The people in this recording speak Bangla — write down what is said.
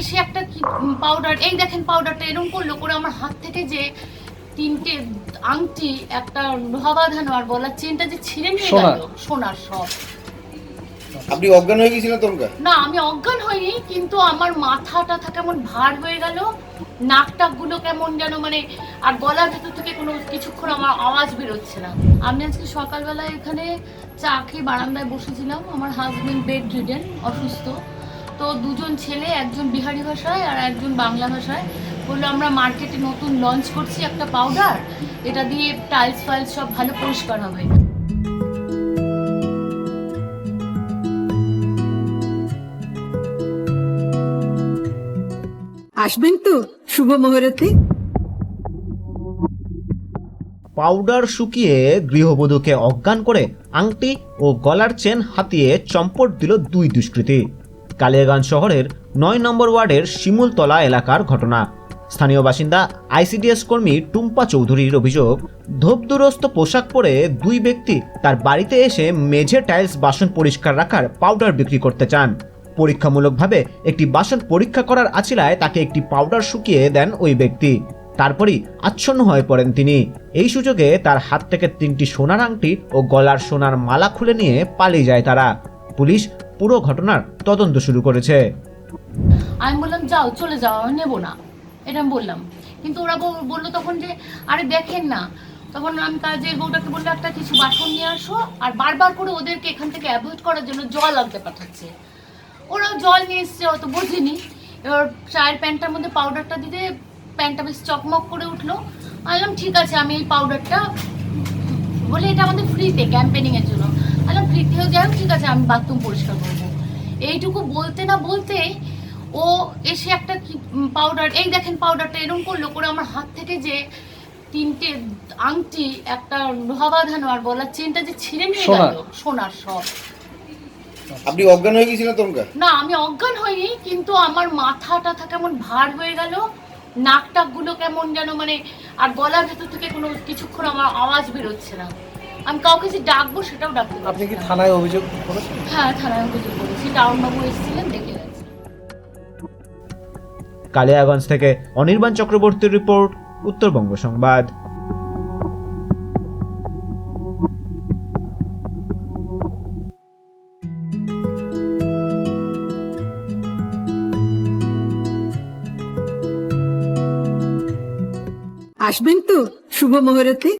এসে একটা কি পাউডার এই দেখেন পাউডারটা এরকম করল করে আমার হাত থেকে যে তিনটে আংটি একটা লোহা বাঁধানো আর গলার চেনটা যে ছিঁড়ে নিয়ে গেল। সোনার। সব। আপনি অজ্ঞান হয়ে গেছিলেন তমকা না আমি অজ্ঞান হইনি কিন্তু আমার মাথাটা থা কেমন ভার হয়ে গেল নাক টাকগুলো কেমন যেন মানে আর গলার ভেতর থেকে কোনো কিছুক্ষণ আমার আওয়াজ বেরোচ্ছে না। আমি আজকে সকালবেলা এখানে চা খেয়ে বারান্দায় বসেছিলাম আমার হাজবেন্ড বেড রিডেন অসুস্থ। তো দুজন ছেলে একজন বিহারি ভাষায় আর একজন বাংলা ভাষায়। বলল আমরা মার্কেটে নতুন লঞ্চ করছি একটা পাউডার এটা দিয়ে টাইলস ফাইলস সব ভালো পরিষ্কার হবে। আসবেন তো শুভ মুহূর্তে। পাউডার শুকিয়ে গৃহবধূকে অজ্ঞান করে আংটি ও গলার চেন হাতিয়ে চম্পট দিল দুই দুষ্কৃতী। কালিয়াগঞ্জ শহরের নয় নম্বর ওয়ার্ডের শিমুলতলা এলাকার ঘটনা। স্থানীয় বাসিন্দা আইসিডিএস কর্মী টুম্পা চৌধুরীর অভিযোগ, ধোপদুরস্ত পোশাক পরে দুই ব্যক্তি তার বাড়িতে এসে মেঝে টাইলস বাসন পরিষ্কার রাখার পাউডার বিক্রি করতে চান। পরীক্ষামূলকভাবে একটি বাসন পরীক্ষা করার আছিলায় তাকে একটি পাউডার শুকিয়ে দেন ওই ব্যক্তি। তারপরই আচ্ছন্ন হয়ে পড়েন তিনি। এই সুযোগে তার হাত থেকে তিনটি সোনার আংটি ও গলার সোনার মালা খুলে নিয়ে পালিয়ে যায় তারা। পুলিশ পুরো ঘটনার তদন্ত শুরু করেছে। আমি বললাম, যাও, চলে যাও, আমি নেব না। এটা আমি বললাম। কিন্তু ওরা বল- বলল তখন যে, আরে দেখেন না। তখন আমি কাজের বউটাকে বলল, একটা কিছু বাসন নিয়ে আসো আর বারবার করে ওদেরকে এখান থেকে অ্যাভয়েড করার জন্য জল আনতে পাঠাচ্ছে। ওরাও জল নিয়ে এসছে অত বোঝেনি। এবার চায়ের প্যান্টটার মধ্যে পাউডারটা দিতে প্যান্টটা বেশ চকমক করে উঠল। আমি বললাম, ঠিক আছে, আমি এই পাউডারটা বলে এটা আমাদের ফ্রিতে ক্যাম্পেনিংয়ের জন্য। আমি বললাম ফ্রিতেও যাই হোক, ঠিক আছে আমি বাথরুম পরিষ্কার করব এইটুকু বলতে না বলতে ও এসে একটা কি পাউডার এই দেখেন পাউডারটা এরকম করল করে আমার হাত থেকে যে তিনটে আংটি একটা লোহা বাঁধানো আর গলার চেনটা যে ছিঁড়ে নিয়ে সোনার? গেল সোনার। সব। আপনি অজ্ঞান হয়ে গেছিলেন তমকা না আমি অজ্ঞান হইনি কিন্তু আমার মাথাটা থা কেমন ভার হয়ে গেল নাক টাকগুলো কেমন যেন মানে আর গলার ভেতর থেকে কোনো কিছুক্ষণ আমার আওয়াজ বেরোচ্ছে না। আমি কাউকে যে ডাকবো সেটাও ডাকতে আপনি কি। থানায় অভিযোগ করেছেন? হ্যাঁ থানায় অভিযোগ করেছি। টাউনবাবু এসেছিলেন দেখে গেছে। কালিয়াগঞ্জ থেকে অনির্বাণ চক্রবর্তীর রিপোর্ট উত্তরবঙ্গ সংবাদ। আসবেন তো শুভ মুহূর্তে।